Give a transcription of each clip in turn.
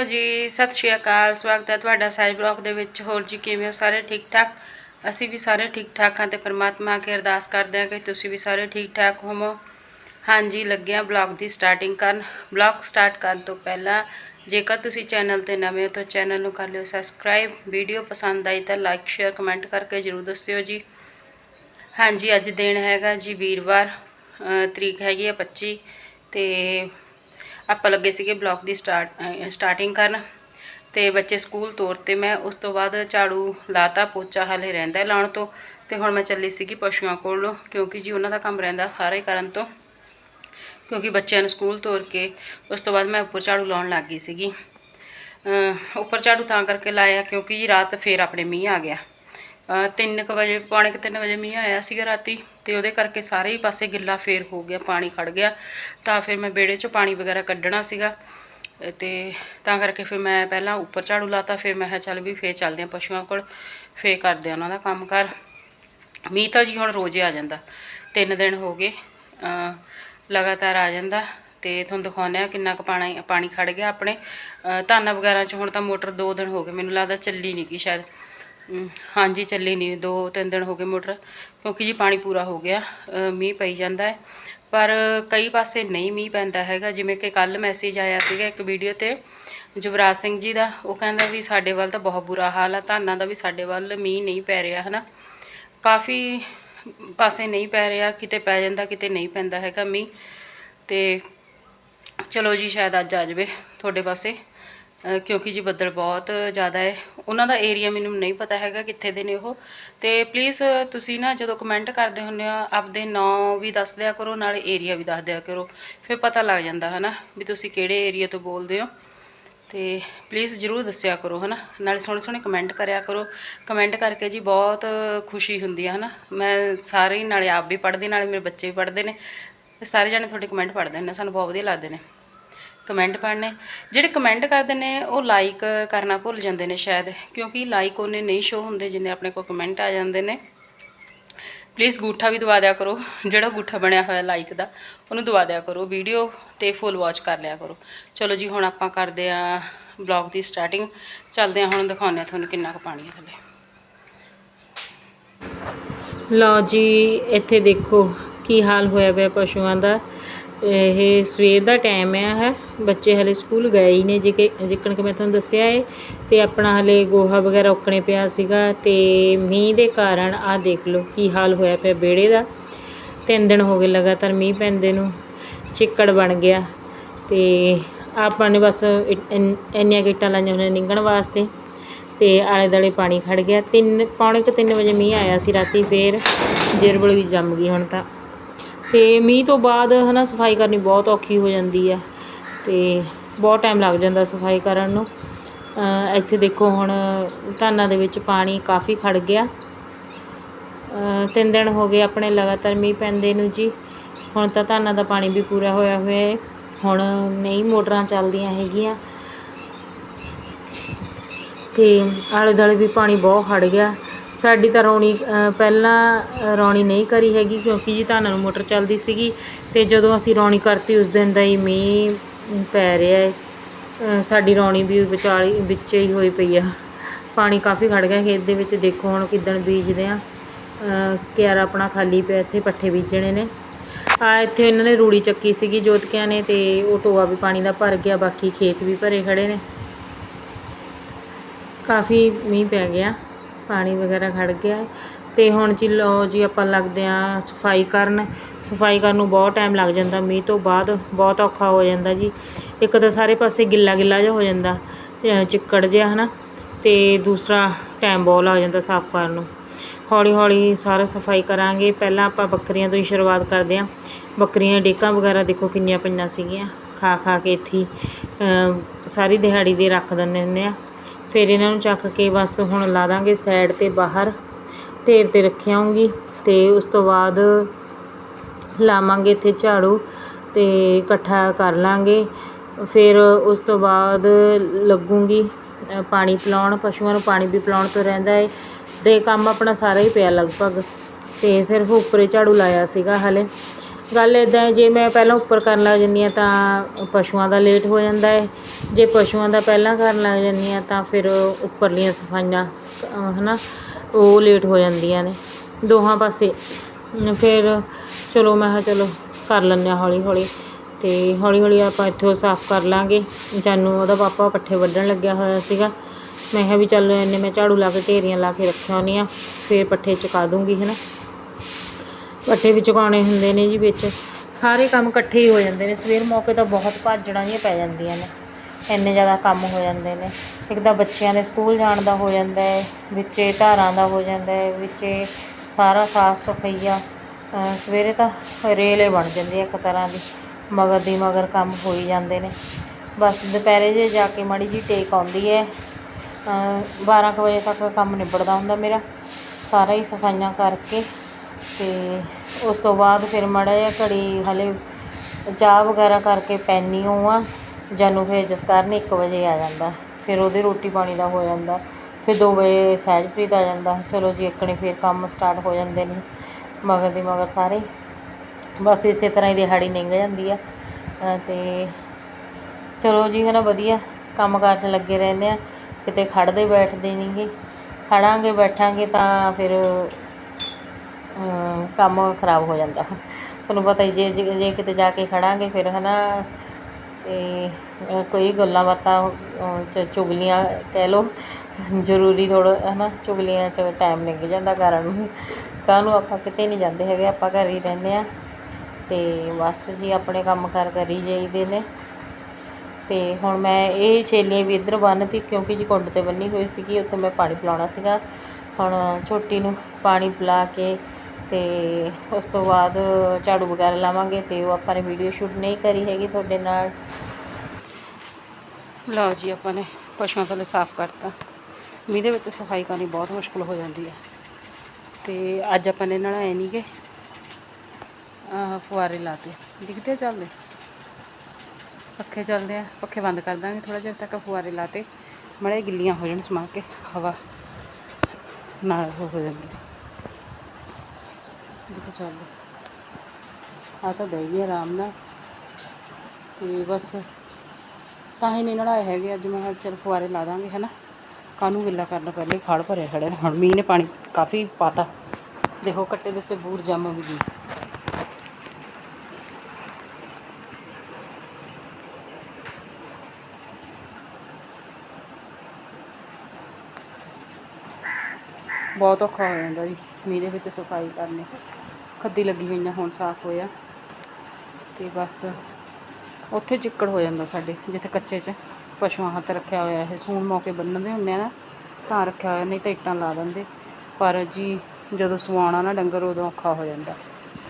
Hello ਜੀ, ਸਤਿ ਸ਼੍ਰੀ ਅਕਾਲ। ਸਵਾਗਤ ਹੈ ਤੁਹਾਡਾ ਸਾਈਜ਼ ਬਲੌਗ ਦੇ ਵਿੱਚ। ਹੋਰ ਜੀ, ਕਿਵੇਂ ਹੋ? ਸਾਰੇ ਠੀਕ ਠਾਕ? ਅਸੀਂ ਵੀ ਸਾਰੇ ਠੀਕ ਠਾਕ ਹਾਂ ਤੇ ਪ੍ਰਮਾਤਮਾ ਅੱਗੇ ਅਰਦਾਸ ਕਰਦੇ ਹਾਂ ਕਿ ਤੁਸੀਂ ਵੀ ਸਾਰੇ ਠੀਕ ਠਾਕ ਹੋਵੋ। ਹਾਂਜੀ ਲੱਗਿਆ ਬਲੌਗ ਦੀ ਸਟਾਰਟਿੰਗ ਕਰਨ। ਬਲੌਗ ਸਟਾਰਟ ਕਰਨ ਤੋਂ ਪਹਿਲਾਂ, ਜੇਕਰ ਤੁਸੀਂ ਚੈਨਲ ਤੇ ਨਵੇਂ ਹੋ ਤਾਂ ਚੈਨਲ ਨੂੰ ਕਰ ਲਿਓ ਸਬਸਕ੍ਰਾਈਬ। ਵੀਡੀਓ ਪਸੰਦ ਆਈ ਤਾਂ ਲਾਈਕ, ਸ਼ੇਅਰ, ਕਮੈਂਟ ਕਰਕੇ ਜਰੂਰ ਦੱਸਿਓ ਜੀ। ਹਾਂਜੀ, ਅੱਜ ਦਿਨ ਹੈਗਾ ਜੀ ਵੀਰਵਾਰ। ਤਰੀਕ ਹੈਗੀ ਹੈ 25 ਤੇ ਆਪਾਂ ਲੱਗੇ ਸੀਗੇ ਬਲੌਗ ਦੀ ਸਟਾਰਟ ਸਟਾਰਟਿੰਗ ਕਰਨ ਤੇ ਬੱਚੇ ਸਕੂਲ ਤੋਰ 'ਤੇ ਮੈਂ ਉਸ ਤੋਂ ਬਾਅਦ ਝਾੜੂ ਲਾਤਾ, ਪੋਚਾ ਹਾਲੇ ਰਹਿੰਦਾ ਲਾਉਣ ਤੋਂ ਤੇ ਹੁਣ ਮੈਂ ਚੱਲੀ ਸੀਗੀ ਪਸ਼ੂਆਂ ਕੋਲ ਕਿਉਂਕਿ ਜੀ ਉਹਨਾਂ ਦਾ ਕੰਮ ਰਹਿੰਦਾ ਸਾਰੇ ਕਰਨ ਤੋਂ ਕਿਉਂਕਿ ਬੱਚਿਆਂ ਨੂੰ ਸਕੂਲ ਤੋਰ ਕੇ ਉਸ ਤੋਂ ਬਾਅਦ ਮੈਂ ਉੱਪਰ ਝਾੜੂ ਲਾਉਣ ਲੱਗ ਗਈ ਸੀਗੀ। ਉੱਪਰ ਝਾੜੂ ਤਾਂ ਕਰਕੇ ਲਾਇਆ ਕਿਉਂਕਿ ਜੀ ਰਾਤ ਫੇਰ ਆਪਣੇ ਮੀਂਹ ਆ ਗਿਆ। ਅ, ਤਿੰਨ ਕੁ ਵਜੇ ਪੌਣੇ ਕੁ ਤਿੰਨ ਵਜੇ ਮੀਂਹ ਆਇਆ ਸੀਗਾ ਰਾਤੀ ਤੇ ਉਹਦੇ ਕਰਕੇ ਸਾਰੇ ਹੀ ਪਾਸੇ ਗਿੱਲਾ ਫੇਰ ਹੋ ਗਿਆ ਪਾਣੀ ਖੜ ਗਿਆ। ਤਾਂ ਫਿਰ ਮੈਂ ਬੇੜੇ 'ਚੋਂ ਪਾਣੀ ਵਗੈਰਾ ਕੱਢਣਾ ਸੀਗਾ ਅ, ਤੇ ਤਾਂ ਕਰਕੇ ਫਿਰ ਮੈਂ ਪਹਿਲਾਂ ਉੱਪਰ ਝਾੜੂ ਲਾਤਾ ਫਿਰ ਮੈਂ ਕਿਹਾ ਚੱਲ ਵੀ ਫੇਰ ਚੱਲਦੇ ਹਾਂ ਪਸ਼ੂਆਂ ਕੋਲ ਫੇਰ ਕਰਦੇ ਹਾਂ ਉਹਨਾਂ ਦਾ ਕੰਮ ਕਰ ਮੀਂਹ ਤਾਂ ਜੀ ਹੁਣ ਰੋਜ਼ ਆ ਜਾਂਦਾ ਤਿੰਨ ਦਿਨ ਹੋ ਗਏ ਲਗਾਤਾਰ ਆ ਜਾਂਦਾ ਤੇ ਤੁਹਾਨੂੰ ਦਿਖਾਉਂਦੇ ਆ ਕਿੰਨਾ ਕੁ ਪਾਣੀ ਪਾਣੀ ਖੜ ਗਿਆ ਆਪਣੇ। ਅ, ਧਾਨਾਂ ਵਗੈਰਾ 'ਚ ਹੁਣ ਤਾਂ ਮੋਟਰ 2 ਦਿਨ ਹੋ ਗਏ ਮੈਨੂੰ ਲੱਗਦਾ ਚੱਲੀ ਨਹੀਂ ਗੀ ਸ਼ਾਇਦ। ਹਾਂਜੀ, ਚੱਲੀ ਨਹੀਂ ਦੋ ਤਿੰਨ ਦਿਨ ਹੋ ਗਏ ਮੋਟਰ, ਕਿਉਂਕਿ ਜੀ ਪਾਣੀ ਪੂਰਾ ਹੋ ਗਿਆ ਮੀਂਹ ਪਈ ਜਾਂਦਾ ਹੈ। ਪਰ ਕਈ ਪਾਸੇ ਨਹੀਂ ਮੀਂਹ ਪੈਂਦਾ ਹੈਗਾ, ਜਿਵੇਂ ਕਿ ਕੱਲ ਮੈਸੇਜ ਆਇਆ ਸੀਗਾ ਇੱਕ ਵੀਡੀਓ ਤੇ ਯੁਵਰਾਜ ਸਿੰਘ ਜੀ ਦਾ, ਉਹ ਕਹਿੰਦਾ ਵੀ ਸਾਡੇ ਵੱਲ ਤਾਂ ਬਹੁਤ ਬੁਰਾ ਹਾਲ ਆ ਧਾਨਾਂ ਦਾ ਵੀ ਸਾਡੇ ਵੱਲ ਮੀਂਹ ਨਹੀਂ ਪੈ ਰਿਹਾ, ਹਨਾ। ਕਾਫੀ ਪਾਸੇ ਨਹੀਂ ਪੈ ਰਿਹਾ, ਕਿਤੇ ਪੈ ਜਾਂਦਾ, ਕਿਤੇ ਨਹੀਂ ਪੈਂਦਾ ਹੈਗਾ ਮੀਂਹ, ਤੇ ਚਲੋ ਜੀ, ਸ਼ਾਇਦ ਅੱਜ ਆ ਜਾਵੇ ਤੁਹਾਡੇ ਪਾਸੇ। ਕਿਉਂਕਿ ਜੀ ਬੱਦਲ ਬਹੁਤ ਜ਼ਿਆਦਾ ਹੈ। ਉਹਨਾਂ ਦਾ ਏਰੀਆ ਮੈਨੂੰ ਨਹੀਂ ਪਤਾ ਹੈਗਾ ਕਿੱਥੇ ਦੇ ਨੇ ਉਹ। ਤੇ ਪਲੀਜ਼ ਤੁਸੀਂ ਨਾ ਜਦੋਂ ਕਮੈਂਟ ਕਰਦੇ ਹੁੰਦੇ ਆ, ਆਪਦੇ ਨਾਂ ਵੀ ਦੱਸ ਦਿਆ ਕਰੋ, ਨਾਲੇ ਏਰੀਆ ਵੀ ਦੱਸ ਦਿਆ ਕਰੋ। ਫਿਰ ਪਤਾ ਲੱਗ ਜਾਂਦਾ, ਹਨਾ, ਵੀ ਤੁਸੀਂ ਕਿਹੜੇ ਏਰੀਆ ਤੋਂ ਬੋਲਦੇ ਹੋ। ਤੇ ਪਲੀਜ਼ ਜਰੂਰ ਦੱਸਿਆ ਕਰੋ, ਹਨਾ। ਨਾਲੇ ਸੋਹਣੇ ਸੋਹਣੇ ਕਮੈਂਟ ਕਰਿਆ ਕਰੋ। ਕਮੈਂਟ ਕਰਕੇ ਜੀ ਬਹੁਤ ਖੁਸ਼ੀ ਹੁੰਦੀ ਹੈ ਹਨਾ। ਮੈਂ ਸਾਰੇ ਨਾਲੇ ਆਪ ਵੀ ਪੜ੍ਹਦੀ, ਨਾਲੇ ਮੇਰੇ ਬੱਚੇ ਵੀ ਪੜ੍ਹਦੇ ਨੇ। ਤੇ ਸਾਰੇ ਜਾਣੇ ਤੁਹਾਡੇ ਕਮੈਂਟ ਪੜ੍ਹਦੇ ਨੇ, ਸਾਨੂੰ ਬਹੁਤ ਵਧੀਆ ਲੱਗਦੇ ਨੇ। ਕਮੈਂਟ ਪੜ੍ਹਨੇ। ਜਿਹੜੇ ਕਮੈਂਟ ਕਰਦੇ ਨੇ, ਉਹ ਲਾਈਕ ਕਰਨਾ ਭੁੱਲ ਜਾਂਦੇ ਨੇ ਸ਼ਾਇਦ, ਕਿਉਂਕਿ ਲਾਈਕ ਉਹਨੇ ਨਹੀਂ ਸ਼ੋ ਹੁੰਦੇ ਜਿੰਨੇ ਆਪਣੇ ਕੋਲ ਕਮੈਂਟ ਆ ਜਾਂਦੇ ਨੇ। ਪਲੀਜ਼ ਗੂਠਾ ਵੀ ਦਵਾ ਦਿਆ ਕਰੋ, ਜਿਹੜਾ ਗੂਠਾ ਬਣਿਆ ਹੋਇਆ ਲਾਈਕ ਦਾ, ਉਹਨੂੰ ਦਵਾ ਦਿਆ ਕਰੋ ਵੀਡੀਓ ਤੇ ਫੁੱਲ ਵਾਚ ਕਰ ਲਿਆ ਕਰੋ। ਚਲੋ ਜੀ, ਹੁਣ ਆਪਾਂ ਕਰਦੇ ਆ ਬਲੌਗ ਦੀ ਸਟਾਰਟਿੰਗ ਚੱਲਦੇ ਆ ਹੁਣ, ਦਿਖਾਉਂਦੇ ਆ ਤੁਹਾਨੂੰ ਕਿੰਨਾ ਕੁ ਪਾਣੀ ਹੈ ਥੱਲੇ। ਲਓ ਜੀ, ਇੱਥੇ ਦੇਖੋ ਕੀ ਹਾਲ ਹੋਇਆ ਪਿਆ ਪਸ਼ੂਆਂ ਦਾ। ਇਹ ਸਵੇਰ ਦਾ ਟਾਈਮ ਆ ਹੈ। ਬੱਚੇ ਹਲੇ ਸਕੂਲ ਗਏ ਹੀ ਨੇ ਜਿਕੇ ਜਿੱਕਣ ਕਿ ਮੈਂ ਤੁਹਾਨੂੰ ਦੱਸਿਆ ਏ। ਤੇ ਆਪਣਾ ਹਲੇ ਗੋਹਾ ਵਗੈਰਾ ਉੱਕਣੇ ਪਿਆ ਸੀਗਾ ਤੇ ਮੀਂਹ ਦੇ ਕਾਰਨ ਆਹ ਦੇਖ ਲਓ ਕੀ ਹਾਲ ਹੋਇਆ ਪਿਆ ਵਿਹੜੇ ਦਾ। ਤਿੰਨ ਦਿਨ ਹੋ ਗਏ ਲਗਾਤਾਰ ਮੀਂਹ ਪੈਂਦੇ ਨੂੰ, ਚਿੱਕੜ ਬਣ ਗਿਆ। ਤੇ ਆਪਾਂ ਨੇ ਬਸ ਇ- ਇੰਨੀਆਂ ਗਿੱਟਾਂ ਲਾਈਆਂ ਹੋਈਆਂ ਨਿੰਗਣ ਵਾਸਤੇ ਤੇ ਆਲੇ ਦਾਲੇ ਪਾਣੀ ਖੜ ਗਿਆ। ਤਿੰਨ ਪੌਣੇ ਕੁ ਤਿੰਨ ਵਜੇ ਮੀਂਹ ਆਇਆ ਸੀ ਰਾਤੀ ਫੇਰ, ਜਿਰਬਲ ਵੀ ਜੰਮ ਗਈ ਹੁਣ ਤਾਂ। ਤੇ ਮੀਂਹ ਤੋਂ ਬਾਅਦ ਹਨਾ ਸਫ਼ਾਈ ਕਰਨੀ ਬਹੁਤ ਔਖੀ ਹੋ ਜਾਂਦੀ ਹੈ ਤੇ ਬਹੁਤ ਟਾਈਮ ਲੱਗ ਜਾਂਦਾ ਸਫ਼ਾਈ ਕਰਨ ਨੂੰ। ਇੱਥੇ ਦੇਖੋ ਹੁਣ ਧਾਨਾਂ ਦੇ ਵਿੱਚ ਪਾਣੀ ਕਾਫੀ ਖੜ ਗਿਆ। ਤਿੰਨ ਦਿਨ ਹੋ ਗਏ ਆਪਣੇ ਲਗਾਤਾਰ ਮੀਂਹ ਪੈਂਦੇ ਨੂੰ ਜੀ। ਹੁਣ ਤਾਂ ਧਾਨਾਂ ਦਾ ਪਾਣੀ ਵੀ ਪੂਰਾ ਹੋਇਆ ਹੋਇਆ ਹੈ ਹੁਣ ਨਹੀਂ ਮੋਟਰਾਂ ਚੱਲਦੀਆਂ ਹੈਗੀਆਂ। ਤੇ ਆਲੇ ਦੁਆਲੇ ਵੀ ਪਾਣੀ ਬਹੁਤ ਖੜ ਗਿਆ। ਸਾਡੀ ਤਾਂ ਰੌਣੀ ਪਹਿਲਾਂ ਰੌਣੀ ਨਹੀਂ ਕਰੀ ਹੈਗੀ ਕਿਉਂਕਿ ਜੀ ਧਾਨਾਂ ਨੂੰ ਮੋਟਰ ਚੱਲਦੀ ਸੀਗੀ ਅਤੇ ਜਦੋਂ ਅਸੀਂ ਰੌਣੀ ਕਰਤੀ ਉਸ ਦਿਨ ਦਾ ਹੀ ਮੀਂਹ ਪੈ ਰਿਹਾ ਹੈ। ਸਾਡੀ ਰੌਣੀ ਵੀ ਵਿਚਾਲੀ, ਵਿੱਚ ਹੀ ਹੋਈ ਪਈ ਆ। ਪਾਣੀ ਕਾਫੀ ਖੜ ਗਿਆ ਖੇਤ ਦੇ ਵਿੱਚ। ਦੇਖੋ ਹੁਣ ਕਿੱਦਣ ਬੀਜਦੇ ਆ। ਕਿਆਰਾ ਆਪਣਾ ਖਾਲੀ ਪਿਆ, ਇੱਥੇ ਪੱਠੇ ਬੀਜਣੇ ਨੇ। ਆ, ਇੱਥੇ ਇਹਨਾਂ ਨੇ ਰੂੜੀ ਚੱਕੀ ਸੀਗੀ ਜੋਤਕਿਆਂ ਨੇ ਤੇ ਉਹ ਟੋਆ ਵੀ ਪਾਣੀ ਦਾ ਭਰ ਗਿਆ, ਬਾਕੀ ਖੇਤ ਵੀ ਭਰੇ ਖੜੇ ਨੇ। ਕਾਫੀ ਮੀਂਹ ਪੈ ਗਿਆ। ਪਾਣੀ ਵਗੈਰਾ ਖੜ ਗਿਆ ਹੈ। ਤੇ ਹੁਣ ਜੀ ਲਓ ਜੀ ਆਪਾਂ ਲੱਗਦੇ ਆ ਸਫ਼ਾਈ ਕਰਨ। ਸਫ਼ਾਈ ਕਰਨ ਨੂੰ ਬਹੁਤ ਟਾਈਮ ਲੱਗ ਜਾਂਦਾ, ਮੀਂਹ ਤੋਂ ਬਾਅਦ ਬਹੁਤ ਔਖਾ ਹੋ ਜਾਂਦਾ ਜੀ। ਇੱਕ ਤਾਂ ਸਾਰੇ ਪਾਸੇ ਗਿੱਲਾ ਗਿੱਲਾ ਜਿਹਾ ਹੋ ਜਾਂਦਾ ਚਿੱਕੜ ਜਿਹਾ, ਹਨਾ। ਤੇ ਦੂਸਰਾ ਟਾਈਮ ਬਹੁਤ ਲੱਗ ਜਾਂਦਾ ਸਾਫ਼ ਕਰਨ ਨੂੰ। ਹੌਲੀ ਹੌਲੀ ਸਾਰਾ ਸਫ਼ਾਈ ਕਰਾਂਗੇ। ਪਹਿਲਾਂ ਆਪਾਂ ਬੱਕਰੀਆਂ ਤੋਂ ਹੀ ਸ਼ੁਰੂਆਤ ਕਰਦੇ ਹਾਂ। ਬੱਕਰੀਆਂ ਡੇਕਾਂ ਵਗੈਰਾ ਦੇਖੋ ਕਿੰਨੀਆਂ ਪਈਆਂ ਸੀਗੀਆਂ। ਖਾ ਖਾ ਕੇ ਇੱਥੇ ਸਾਰੀ ਦਿਹਾੜੀ ਦੇ ਰੱਖ ਦਿੰਦੇ ਹੁੰਦੇ ਆ। ਫਿਰ ਇਹਨਾਂ ਨੂੰ ਚੱਕ ਕੇ ਬਸ ਹੁਣ ਲਾ ਦਾਂਗੇ ਸਾਈਡ ਤੇ ਬਾਹਰ, ਢੇਰ ਤੇ ਰੱਖਿਆਉਂਗੀ ਤੇ ਉਸ ਤੋਂ ਬਾਅਦ ਲਾਵਾਂਗੇ ਇੱਥੇ ਝਾੜੂ ਤੇ ਇਕੱਠਾ ਕਰ ਲਾਂਗੇ। ਫਿਰ ਉਸ ਤੋਂ ਬਾਅਦ ਲੱਗੂਗੀ ਪਾਣੀ ਪਿਲਾਉਣ, ਪਸ਼ੂਆਂ ਨੂੰ ਪਾਣੀ ਵੀ ਪਿਲਾਉਣ ਤੋਂ ਰਹਿੰਦਾ ਹੈ ਤੇ ਕੰਮ ਆਪਣਾ ਸਾਰਾ ਹੀ ਪਿਆ ਲਗਭਗ। ਤੇ ਸਿਰਫ ਉੱਪਰੇ ਝਾੜੂ ਲਾਇਆ ਸੀਗਾ ਹਲੇ। ਗੱਲ ਇਦਾਂ ਹੈ, ਜੇ ਮੈਂ ਪਹਿਲਾਂ ਉੱਪਰ ਕਰਨ ਲੱਗ ਜਾਂਦੀ ਹਾਂ ਤਾਂ ਪਸ਼ੂਆਂ ਦਾ ਲੇਟ ਹੋ ਜਾਂਦਾ ਹੈ। ਜੇ ਪਸ਼ੂਆਂ ਦਾ ਪਹਿਲਾਂ ਕਰਨ ਲੱਗ ਜਾਂਦੀ ਹਾਂ ਤਾਂ ਫਿਰ ਉੱਪਰਲੀਆਂ ਸਫਾਈਆਂ ਹੈ ਨਾ ਉਹ ਲੇਟ ਹੋ ਜਾਂਦੀਆਂ ਨੇ। ਦੋਹਾਂ ਪਾਸੇ। ਫਿਰ ਚਲੋ ਮੈਂ ਕਿਹਾ ਚਲੋ ਕਰ ਲੈਂਦੇ ਹਾਂ ਹੌਲੀ ਹੌਲੀ ਤੇ ਹੌਲੀ ਹੌਲੀ ਆਪਾਂ ਇੱਥੋਂ ਸਾਫ਼ ਕਰ ਲਾਂਗੇ। ਜਾਨੂੰ ਉਹਦਾ ਪਾਪਾ ਪੱਠੇ ਵੱਢਣ ਲੱਗਿਆ ਹੋਇਆ ਸੀਗਾ। ਮੈਂ ਕਿਹਾ ਵੀ ਚੱਲ ਇੰਨੇ ਮੈਂ ਝਾੜੂ ਲਾ ਕੇ ਢੇਰੀਆਂ ਲਾ ਕੇ ਰੱਖਿਆ ਹੁੰਦੀ ਹਾਂ, ਫਿਰ ਪੱਠੇ ਚੁਕਾ ਦੂੰਗੀ ਹੈ ਨਾ ਪੱਠੇ ਵੀ ਚੁਕਾਉਣੇ ਹੁੰਦੇ ਨੇ ਜੀ ਵਿੱਚ। ਸਾਰੇ ਕੰਮ ਇਕੱਠੇ ਹੀ ਹੋ ਜਾਂਦੇ ਨੇ। ਸਵੇਰ ਮੌਕੇ ਤਾਂ ਬਹੁਤ ਭਾਜੜਾਂ ਜਿਹੀਆਂ ਪੈ ਜਾਂਦੀਆਂ ਨੇ। ਇੰਨੇ ਜ਼ਿਆਦਾ ਕੰਮ ਹੋ ਜਾਂਦੇ ਨੇ। ਇੱਕ ਤਾਂ ਬੱਚਿਆਂ ਦੇ ਸਕੂਲ ਜਾਣ ਦਾ ਹੋ ਜਾਂਦਾ ਹੈ, ਵਿੱਚੇ ਧਾਰਾਂ ਦਾ ਹੋ ਜਾਂਦਾ ਹੈ, ਵਿੱਚੇ ਸਾਰਾ ਸਾਫ਼ ਸਫਾਈਆ। ਸਵੇਰੇ ਤਾਂ ਰੇਲੇ ਬਣ ਜਾਂਦੀ ਹੈ ਇੱਕ ਤਰ੍ਹਾਂ ਦੀ। ਮਗਰ ਦੀ ਮਗਰ ਕੰਮ ਹੋ ਹੀ ਜਾਂਦੇ ਨੇ। ਬਸ ਦੁਪਹਿਰੇ ਜੇ ਜਾ ਕੇ ਮਾੜੀ ਜੀ ਟੇਕ ਆਉਂਦੀ ਹੈ, ਅਹ 12 ਕੁ ਵਜੇ ਤੱਕ ਕੰਮ ਨਿਬੜਦਾ ਹੁੰਦਾ ਮੇਰਾ। ਸਾਰਾ ਹੀ ਸਫਾਈਆਂ ਕਰਕੇ ਤੇ ਉਸ ਤੋਂ ਬਾਅਦ ਫਿਰ ਮਾੜਾ ਜਿਹਾ ਘੜੀ ਹਾਲੇ ਚਾਹ ਵਗੈਰਾ ਕਰਕੇ ਪੈਂਦੀ ਹੋ ਆ, ਜਾਨੂੰ ਫਿਰ ਜਿਸ ਕਾਰਨ 1 ਵਜੇ ਆ ਜਾਂਦਾ, ਫਿਰ ਉਹਦੇ ਰੋਟੀ ਪਾਣੀ ਦਾ ਹੋ ਜਾਂਦਾ, ਫਿਰ ਦੋ ਵਜੇ ਸਹਿਜਪ੍ਰੀਤ ਆ ਜਾਂਦਾ, ਚਲੋ ਜੀ ਇੱਕਣੇ ਫਿਰ ਕੰਮ ਸਟਾਰਟ ਹੋ ਜਾਂਦੇ ਨੇ, ਮਗਰ ਦੀ ਮਗਰ ਸਾਰੇ। ਬਸ ਇਸੇ ਤਰ੍ਹਾਂ ਹੀ ਦਿਹਾੜੀ ਲੰਘ ਜਾਂਦੀ ਆ ਅਤੇ ਚਲੋ ਜੀ ਹੈ ਨਾ ਵਧੀਆ ਕੰਮ ਕਾਰ 'ਚ ਲੱਗੇ ਰਹਿੰਦੇ ਆ, ਕਿਤੇ ਖੜ੍ਹਦੇ ਬੈਠਦੇ ਨਹੀਂਗੇ ਖੜਾਂਗੇ, ਬੈਠਾਂਗੇ ਤਾਂ ਫਿਰ ਕੰਮ ਖਰਾਬ ਹੋ ਜਾਂਦਾ। ਤੁਹਾਨੂੰ ਪਤਾ ਹੀ ਜੇ ਜੇ ਜੇ ਕਿਤੇ ਜਾ ਕੇ ਖੜਾਂਗੇ ਫਿਰ ਹੈ ਨਾ ਅਤੇ ਕੋਈ ਗੱਲਾਂ ਬਾਤਾਂ ਚ ਚੁਗਲੀਆਂ ਕਹਿ ਲਓ, ਜ਼ਰੂਰੀ ਥੋੜ੍ਹਾ ਹੈ ਨਾ ਚੁਗਲੀਆਂ 'ਚ ਟਾਈਮ ਲੰਘ ਜਾਂਦਾ ਕਰਨ। ਨੂੰ ਕਾਹਨੂੰ ਆਪਾਂ ਕਿਤੇ ਨਹੀਂ ਜਾਂਦੇ ਹੈਗੇ, ਆਪਾਂ ਘਰ ਹੀ ਰਹਿੰਦੇ ਹਾਂ। ਅਤੇ ਬਸ ਜੀ ਆਪਣੇ ਕੰਮ ਕਾਰ ਕਰੀ ਜਾਈਦੇ ਨੇ। ਅਤੇ ਹੁਣ ਮੈਂ ਇਹ ਛੇਲੀਆਂ ਵੀ ਇੱਧਰ ਬੰਨ੍ਹਤੀ ਕਿਉਂਕਿ ਜੀ ਕੁੰਡ 'ਤੇ ਬੰਨੀ ਹੋਈ ਸੀਗੀ, ਉੱਥੇ ਮੈਂ ਪਾਣੀ ਪਿਲਾਉਣਾ ਸੀਗਾ। ਹੁਣ ਛੋਟੀ ਨੂੰ ਪਾਣੀ ਪਿਲਾ ਕੇ ਅਤੇ ਉਸ ਤੋਂ ਬਾਅਦ ਝਾੜੂ ਵਗੈਰਾ ਲਾਵਾਂਗੇ ਅਤੇ ਉਹ ਆਪਾਂ ਨੇ ਵੀਡੀਓ ਸ਼ੂਟ ਨਹੀਂ ਕਰੀ ਹੈਗੀ ਤੁਹਾਡੇ ਨਾਲ। ਲਓ ਜੀ, ਆਪਾਂ ਨੇ ਪਸ਼ੂਆਂ ਥੱਲੇ ਸਾਫ਼ ਕਰਤਾ। ਮੀਂਹ ਦੇ ਵਿੱਚ ਸਫ਼ਾਈ ਕਰਨੀ ਬਹੁਤ ਮੁਸ਼ਕਲ ਹੋ ਜਾਂਦੀ ਹੈ। ਤੇ ਅੱਜ ਆਪਾਂ ਨੇ ਨਲਾਏ ਨਹੀਂ ਗੇ। ਆਹ ਫੁਆਰੇ ਲਾਤੇ। ਦਿਖਦੇ ਆ ਚੱਲਦੇ। ਪੱਖੇ ਚੱਲਦੇ ਆ। ਪੱਖੇ ਬੰਦ ਕਰ ਦਾਂਗੇ ਥੋੜਾ ਜਿਹਾ ਤੱਕ ਫੁਆਰੇ ਲਾਤੇ। ਮੜੇ ਗਿੱਲੀਆਂ ਹੋ ਜਾਣ, ਸਮਾ ਕੇ ਹਵਾ ਨਾਲ ਹੋ ਜਾਂਦੀ ਦੇਖੋ ਚੱਲ। ਆ ਤਾਂ ਬਹਿ ਗਈ ਆਰਾਮ ਨਾਲ। ਤੇ ਬਸ ਤਾਂ ਹੀ ਨਹੀਂ ਨੜਾਏ ਹੈਗੇ, ਅੱਜ ਮੈਂ ਕਿਹਾ ਚੱਲ ਫੁਆਰੇ ਲਾ ਦਾਂਗੇ, ਹਨਾ? ਕਾਹਨੂੰ ਗਿੱਲਾ ਕਰਨਾ ਪਹਿਲੇ ਖਾੜ ਭਰਿਆ ਖੜੇ ਨੇ ਹੁਣ ਮੀਂਹ ਨੇ ਪਾਣੀ ਕਾਫੀ ਪਾਤਾ। ਦੇਖੋ ਕੱਟੇ ਦੇ ਉੱਤੇ ਬੂਰ ਜੰਮ ਵੀ ਗਈ ਬਹੁਤ ਔਖਾ ਹੋ ਜਾਂਦਾ ਜੀ, ਮੀਂਹ ਦੇ ਵਿੱਚ ਸਫ਼ਾਈ ਕਰਨੀ। ਖੱਦੀ ਲੱਗੀ ਹੋਈਆਂ ਹੁਣ ਸਾਫ਼ ਹੋਇਆ। ਤੇ ਬਸ ਉੱਥੇ ਚਿੱਕੜ ਹੋ ਜਾਂਦਾ ਸਾਡੇ, ਜਿੱਥੇ ਕੱਚੇ 'ਚ ਪਸ਼ੂਆਂ ਹੱਥ ਰੱਖਿਆ ਹੋਇਆ ਇਹ, ਸੂਣ ਮੌਕੇ ਬੰਨਣ ਦੇ ਹੁੰਦੇ ਆ ਨਾ, ਤਾਂ ਰੱਖਿਆ ਹੋਇਆ, ਨਹੀਂ ਤਾਂ ਇੱਟਾਂ ਲਾ ਦਿੰਦੇ। ਪਰ ਜੀ ਜਦੋਂ ਸਵਾਉਣਾ ਨਾ ਡੰਗਰ, ਉਦੋਂ ਔਖਾ ਹੋ ਜਾਂਦਾ।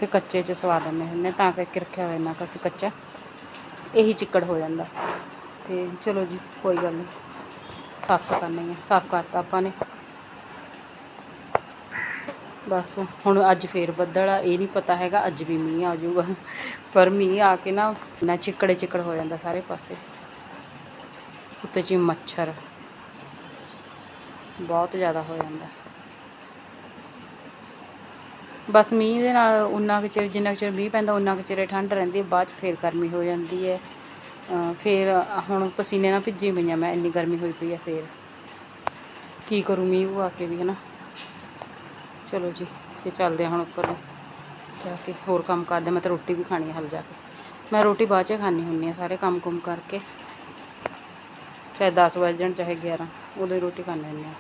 ਫਿਰ ਕੱਚੇ 'ਚ ਸਵਾ ਦਿੰਦੇ ਹੁੰਦੇ ਤਾਂ ਕਰਕੇ ਰੱਖਿਆ ਹੋਇਆ ਨਾ ਕਸ ਕੱਚਾ। ਇਹੀ ਚਿੱਕੜ ਹੋ ਜਾਂਦਾ। ਤੇ ਚਲੋ ਜੀ, ਕੋਈ ਗੱਲ ਨਹੀਂ ਸਾਫ਼ ਕਰਨੀ ਕਰਨਾ ਆ, ਸਾਫ਼ ਕਰਤਾ ਆਪਾਂ ਨੇ। ਬਸ ਹੁਣ ਅੱਜ ਫੇਰ ਬੱਦਲ ਆ, ਇਹ ਨਹੀਂ ਪਤਾ ਹੈਗਾ, ਅੱਜ ਵੀ ਮੀਂਹ ਆ ਜਾਊਗਾ। ਪਰ ਮੀਂਹ ਆ ਕੇ ਨਾ ਨਾ ਚਿੱਕੜੇ ਚਿੱਕੜ ਹੋ ਜਾਂਦਾ ਸਾਰੇ ਪਾਸੇ। ਉੱਤੇ ਜੀ ਮੱਛਰ। ਬਹੁਤ ਜ਼ਿਆਦਾ ਹੋ ਜਾਂਦਾ। ਬਸ ਮੀਂਹ ਦੇ ਨਾਲ ਉਨਾ ਕੁ ਚਿਰ, ਜਿੰਨਾ ਕੁ ਚਿਰ ਮੀਂਹ ਪੈਂਦਾ, ਉਨਾ ਕੁ ਚਿਰ ਠੰਡ ਰਹਿੰਦੀ ਬਾਅਦ 'ਚ ਫੇਰ ਗਰਮੀ ਹੋ ਜਾਂਦੀ ਹੈ। ਅਹ ਫੇਰ ਹੁਣ ਪਸੀਨੇ ਨਾਲ ਭਿੱਜੀ ਪਈਆਂ ਮੈਂ, ਇੰਨੀ ਗਰਮੀ ਹੋਈ ਪਈ ਹੈ ਫੇਰ। ਕੀ ਕਰੂੰ ਮੀਂਹ ਆ ਕੇ ਵੀ, ਹਨਾ? ਚਲੋ ਜੀ, ਤੇ ਚੱਲਦੇ ਹਾਂ ਹੁਣ ਉੱਪਰ ਜਾ ਕੇ ਹੋਰ ਕੰਮ ਕਰਦੇ, ਮੈਂ ਤਾਂ ਰੋਟੀ ਵੀ ਖਾਣੀ ਹੈ ਹਲ ਜਾ ਕੇ। ਮੈਂ ਰੋਟੀ ਬਾਅਦ 'ਚ ਖਾਣੀ ਹੁੰਦੀ ਆ, ਸਾਰੇ ਕੰਮ ਕੁਮ ਕਰਕੇ। ਚਾਹੇ 10 ਵਜੇ ਜਾਣ, ਚਾਹੇ 11 ਉਦੋਂ ਹੀ ਰੋਟੀ ਖਾਣੀ ਹੁੰਦੀ ਆ।